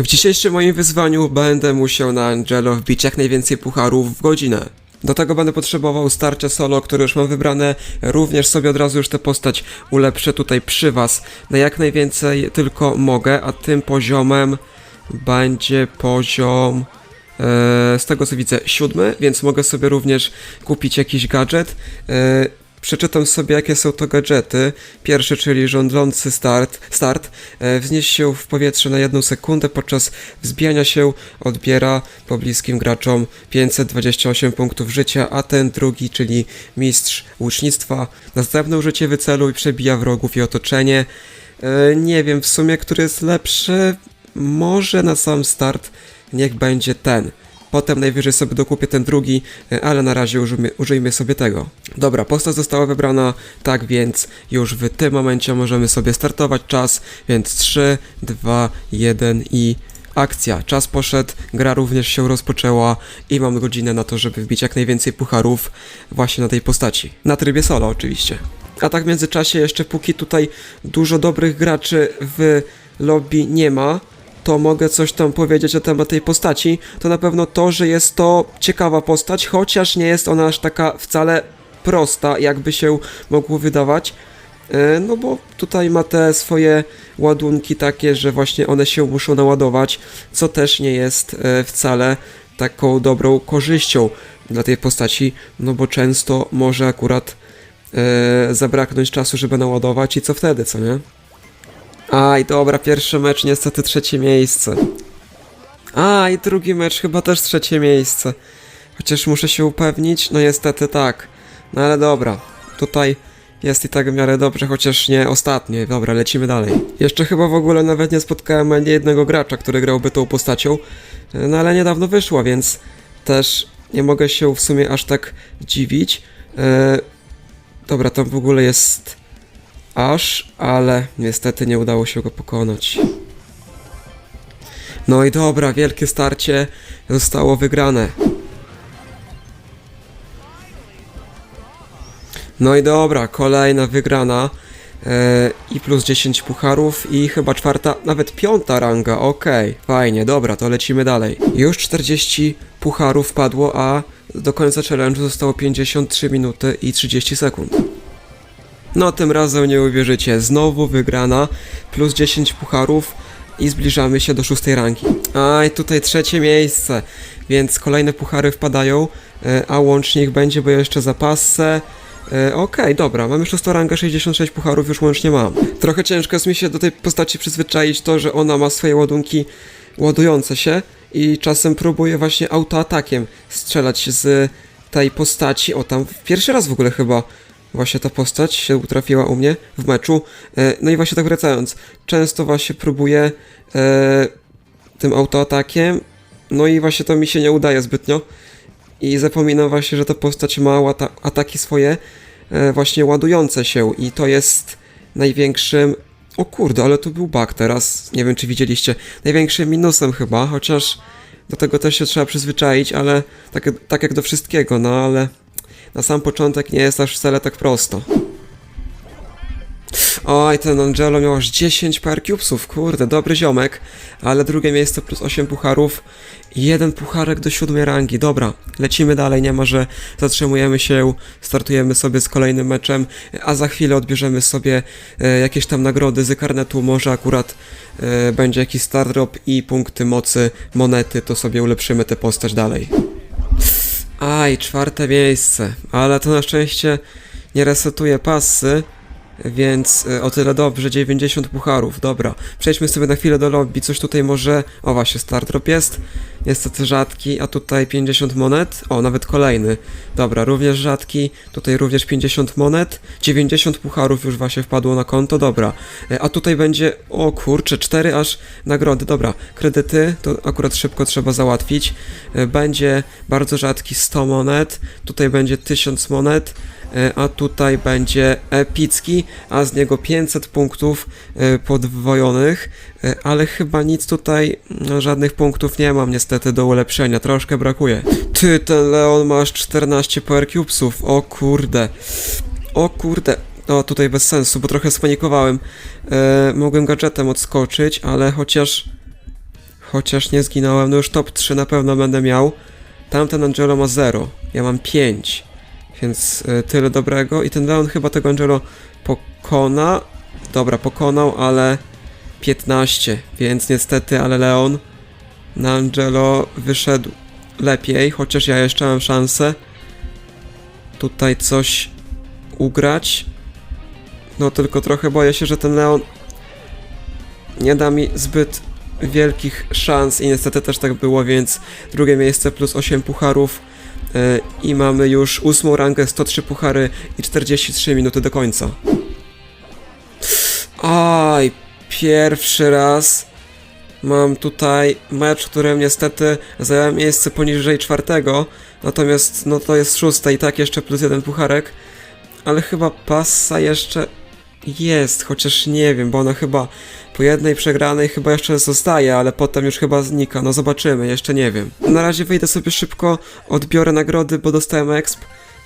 W dzisiejszym moim wyzwaniu będę musiał na Angelo wbić jak najwięcej pucharów w godzinę. Do tego będę potrzebował starcia solo, które już mam wybrane. Również sobie od razu już tę postać ulepszę tutaj przy was na jak najwięcej tylko mogę, a tym poziomem będzie poziom e, z tego co widzę siódmy, więc mogę sobie również kupić jakiś gadżet. Przeczytam sobie, jakie są to gadżety. Pierwszy, czyli żądlący start, start e, wznieś się w powietrze na jedną sekundę. Podczas wzbijania się odbiera pobliskim graczom 528 punktów życia, a ten drugi, czyli mistrz łucznictwa, następne użycie wyceluj, przebija wrogów i otoczenie. E, nie wiem w sumie, który jest lepszy. Może na sam start niech będzie ten. Potem najwyżej sobie dokupię ten drugi, e, ale na razie użyjmy, użyjmy sobie tego. Dobra, postać została wybrana, tak więc już w tym momencie możemy sobie startować czas, więc 3, 2, 1 i akcja. Czas poszedł, gra również się rozpoczęła i mam godzinę na to, żeby wbić jak najwięcej pucharów właśnie na tej postaci. Na trybie solo oczywiście. A tak w międzyczasie jeszcze póki tutaj dużo dobrych graczy w lobby nie ma, to mogę coś tam powiedzieć na temat tej postaci, to na pewno to, że jest to ciekawa postać, chociaż nie jest ona aż taka wcale prosta, jakby się mogło wydawać. E, No bo tutaj ma te swoje ładunki takie, że właśnie one się muszą naładować, co też nie jest e, wcale taką dobrą korzyścią dla tej postaci, no bo często może akurat e, zabraknąć czasu, żeby naładować i co wtedy, co nie? Aj, dobra, pierwszy mecz niestety trzecie miejsce. A, i drugi mecz chyba też trzecie miejsce. Chociaż muszę się upewnić, no niestety tak. No ale dobra, tutaj jest i tak w miarę dobrze, chociaż nie ostatnie. Dobra, lecimy dalej. Jeszcze chyba w ogóle nawet nie spotkałem ani jednego gracza, który grałby tą postacią. No ale niedawno wyszła, więc też nie mogę się w sumie aż tak dziwić. E, dobra, tam w ogóle jest aż, ale niestety nie udało się go pokonać. No i dobra, wielkie starcie zostało wygrane. No i dobra, kolejna wygrana. E, I plus 10 pucharów i chyba czwarta, nawet piąta ranga, okej, fajnie, dobra, to lecimy dalej. Już 40 pucharów padło, a do końca challenge'u zostało 53 minuty i 30 sekund. No tym razem nie uwierzycie, znowu wygrana, plus 10 pucharów i zbliżamy się do szóstej rangi. A i tutaj trzecie miejsce, więc kolejne puchary wpadają, e, a łącznie ich będzie, bo jeszcze zapasę. E, Okej, dobra, mamy szóstą rangę, 66 pucharów już łącznie mam. Trochę ciężko jest mi się do tej postaci przyzwyczaić to, że ona ma swoje ładunki ładujące się i czasem próbuję właśnie autoatakiem strzelać z tej postaci. O, tam pierwszy raz w ogóle chyba właśnie ta postać się utrafiła u mnie w meczu. E, No i właśnie tak wracając, często właśnie próbuję e, tym autoatakiem, no i właśnie to mi się nie udaje zbytnio. I zapominam właśnie, że ta postać ma ataki swoje e, właśnie ładujące się i to jest największym... O kurde, ale to był bug teraz, nie wiem czy widzieliście. Największym minusem chyba, chociaż do tego też się trzeba przyzwyczaić, ale tak, tak jak do wszystkiego, no ale na sam początek nie jest aż wcale tak prosto. Oj, ten Angelo miał aż 10 par cubesów, kurde, dobry ziomek, ale drugie miejsce plus 8 pucharów jeden pucharek do siódmej rangi. Dobra, lecimy dalej, nie ma, że zatrzymujemy się, startujemy sobie z kolejnym meczem, a za chwilę odbierzemy sobie e, jakieś tam nagrody z karnetu, może akurat e, będzie jakiś star drop i punkty mocy, monety, to sobie ulepszymy tę postać dalej. Aj, czwarte miejsce, ale to na szczęście nie resetuje pasy, więc y, o tyle dobrze, 90 pucharów, dobra. Przejdźmy sobie na chwilę do lobby, coś tutaj może... O właśnie, start drop jest, niestety rzadki, a tutaj 50 monet, o nawet kolejny. Dobra, również rzadki, tutaj również 50 monet, 90 pucharów już właśnie wpadło na konto, dobra. Y, A tutaj będzie, o kurczę, 4 aż nagrody, dobra. Kredyty, to akurat szybko trzeba załatwić. Y, Będzie bardzo rzadki 100 monet, tutaj będzie 1000 monet, E, a tutaj będzie epicki, a z niego 500 punktów e, podwojonych, e, ale chyba nic tutaj, no, żadnych punktów nie mam niestety do ulepszenia, troszkę brakuje. Ty, ten Leon masz 14 power cubesów, o kurde, o kurde. O, tutaj bez sensu, bo trochę spanikowałem. E, mogłem gadżetem odskoczyć, ale chociaż... Chociaż nie zginąłem, no już top 3 na pewno będę miał. Tamten Angelo ma 0, ja mam 5. Więc y, tyle dobrego. I ten Leon chyba tego Angelo pokona. Dobra, pokonał, ale 15. Więc niestety, ale Leon na Angelo wyszedł lepiej, chociaż ja jeszcze mam szansę tutaj coś ugrać. No tylko trochę boję się, że ten Leon nie da mi zbyt wielkich szans i niestety też tak było, więc drugie miejsce plus 8 pucharów i mamy już ósmą rangę, 103 puchary i 43 minuty do końca. Aj, pierwszy raz mam tutaj mecz, w którym niestety zająłem miejsce poniżej czwartego, natomiast no to jest szóste i tak jeszcze plus jeden pucharek, ale chyba passa jeszcze jest, chociaż nie wiem, bo ona chyba po jednej przegranej chyba jeszcze zostaje, ale potem już chyba znika. No zobaczymy, jeszcze nie wiem. Na razie wyjdę sobie szybko, odbiorę nagrody, bo dostałem exp.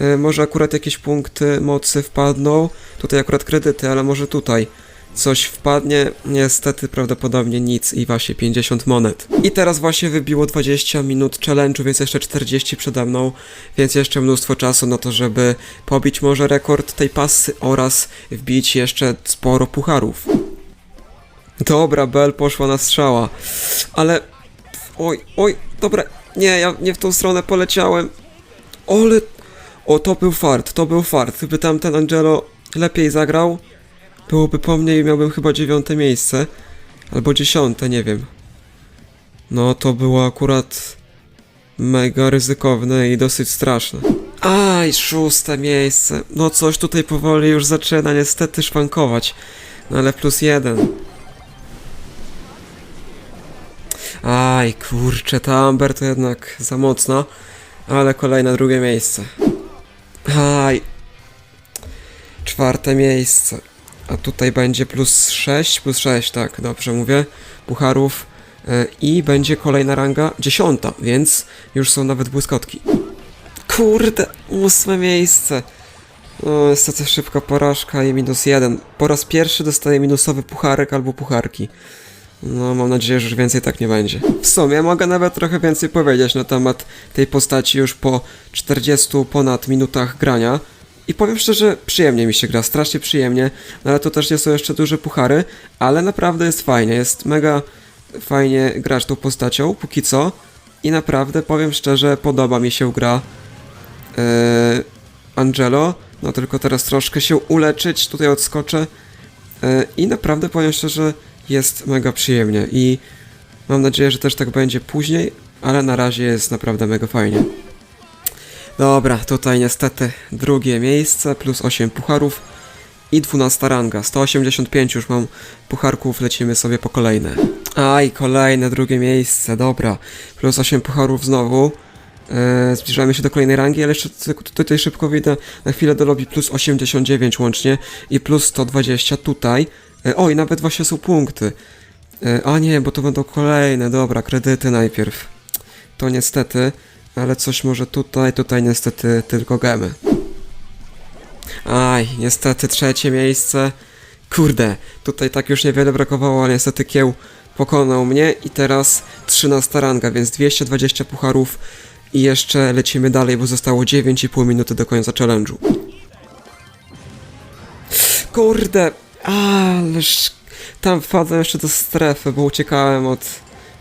Y, może akurat jakieś punkty mocy wpadną. Tutaj akurat kredyty, ale może tutaj coś wpadnie. Niestety prawdopodobnie nic i właśnie 50 monet. I teraz właśnie wybiło 20 minut challenge'u, więc jeszcze 40 przede mną, więc jeszcze mnóstwo czasu na to, żeby pobić może rekord tej pasy oraz wbić jeszcze sporo pucharów. Dobra, Bell poszła na strzała, ale... Oj, oj, dobra, nie, ja nie w tą stronę poleciałem. Ale... O, to był fart, to był fart. Gdyby tamten Angelo lepiej zagrał, byłoby po mnie i miałbym chyba dziewiąte miejsce. Albo dziesiąte, nie wiem. No, to było akurat mega ryzykowne i dosyć straszne. Aj, szóste miejsce. No coś tutaj powoli już zaczyna niestety szwankować. No ale plus jeden. Aj, kurczę, ta Amber to jednak za mocna. Ale kolejne drugie miejsce. Aj. Czwarte miejsce. A tutaj będzie plus 6, plus 6, tak, dobrze mówię. Pucharów. e, I będzie kolejna ranga, dziesiąta, więc już są nawet błyskotki. Kurde, ósme miejsce. No, niestety szybka porażka i minus jeden. Po raz pierwszy dostaję minusowy pucharek albo pucharki. No, mam nadzieję, że już więcej tak nie będzie. W sumie mogę nawet trochę więcej powiedzieć na temat tej postaci już po 40 ponad minutach grania. I powiem szczerze, przyjemnie mi się gra, strasznie przyjemnie, no ale to też nie są jeszcze duże puchary, ale naprawdę jest fajnie, jest mega fajnie grać tą postacią, póki co. I naprawdę, powiem szczerze, podoba mi się gra yy, Angelo, no tylko teraz troszkę się uleczyć, tutaj odskoczę. Yy, I naprawdę, powiem szczerze, jest mega przyjemnie i mam nadzieję, że też tak będzie później, ale na razie jest naprawdę mega fajnie. Dobra, tutaj niestety drugie miejsce, plus 8 pucharów i 12 ranga. 185 już mam pucharków, lecimy sobie po kolejne. Aj, kolejne drugie miejsce, dobra. Plus 8 pucharów znowu. Eee, zbliżamy się do kolejnej rangi, ale jeszcze tutaj szybko wyjdę na chwilę do lobby plus 89 łącznie i plus 120 tutaj. E, oj, nawet właśnie są punkty. E, a nie, bo to będą kolejne, dobra, kredyty najpierw. To niestety, ale coś może tutaj, tutaj niestety tylko gemy. Aj, niestety trzecie miejsce. Kurde, tutaj tak już niewiele brakowało, ale niestety kieł pokonał mnie i teraz 13 ranga, więc 220 pucharów i jeszcze lecimy dalej, bo zostało 9,5 minuty do końca challenge'u. Kurde, ależ tam wpadłem jeszcze do strefy, bo uciekałem od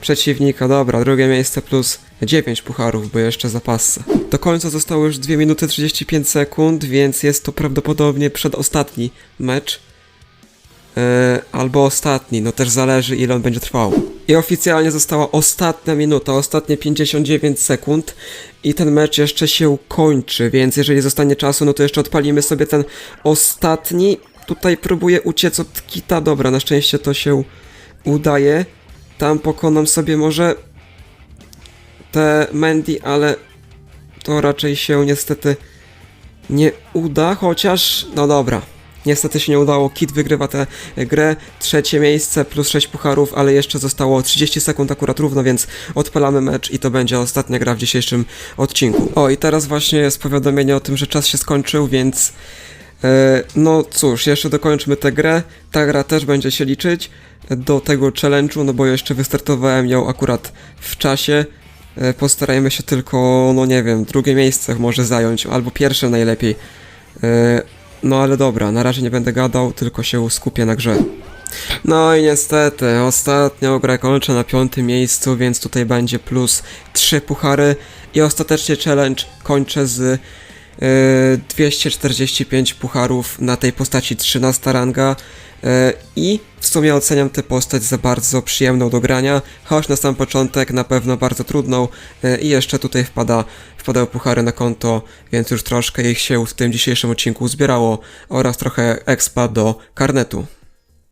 przeciwnika. Dobra, drugie miejsce plus 9 pucharów, bo jeszcze zapasy. Do końca zostało już 2 minuty 35 sekund, więc jest to prawdopodobnie przedostatni mecz. E, albo ostatni, no też zależy ile on będzie trwał. I oficjalnie została ostatnia minuta, ostatnie 59 sekund i ten mecz jeszcze się kończy, więc jeżeli zostanie czasu, no to jeszcze odpalimy sobie ten ostatni. Tutaj próbuję uciec od kita, dobra, na szczęście to się udaje. Tam pokonam sobie może te Mandy, ale to raczej się niestety nie uda, chociaż no dobra. Niestety się nie udało. Kit wygrywa tę grę. Trzecie miejsce plus 6 pucharów, ale jeszcze zostało 30 sekund akurat równo, więc odpalamy mecz i to będzie ostatnia gra w dzisiejszym odcinku. O i teraz właśnie jest powiadomienie o tym, że czas się skończył, więc No cóż, jeszcze dokończmy tę grę. Ta gra też będzie się liczyć do tego challenge'u, no bo jeszcze wystartowałem ją akurat w czasie. E, Postarajmy się tylko, no nie wiem, drugie miejsce może zająć, albo pierwsze najlepiej. E, No ale dobra, na razie nie będę gadał, tylko się skupię na grze. No i niestety, ostatnią grę kończę na piątym miejscu, więc tutaj będzie plus 3 puchary i ostatecznie challenge kończę z e, 245 pucharów na tej postaci 13 ranga e, i w sumie oceniam tę postać za bardzo przyjemną do grania, choć na sam początek na pewno bardzo trudną e, i jeszcze tutaj wpada, wpadały puchary na konto, więc już troszkę ich się w tym dzisiejszym odcinku uzbierało oraz trochę expa do karnetu.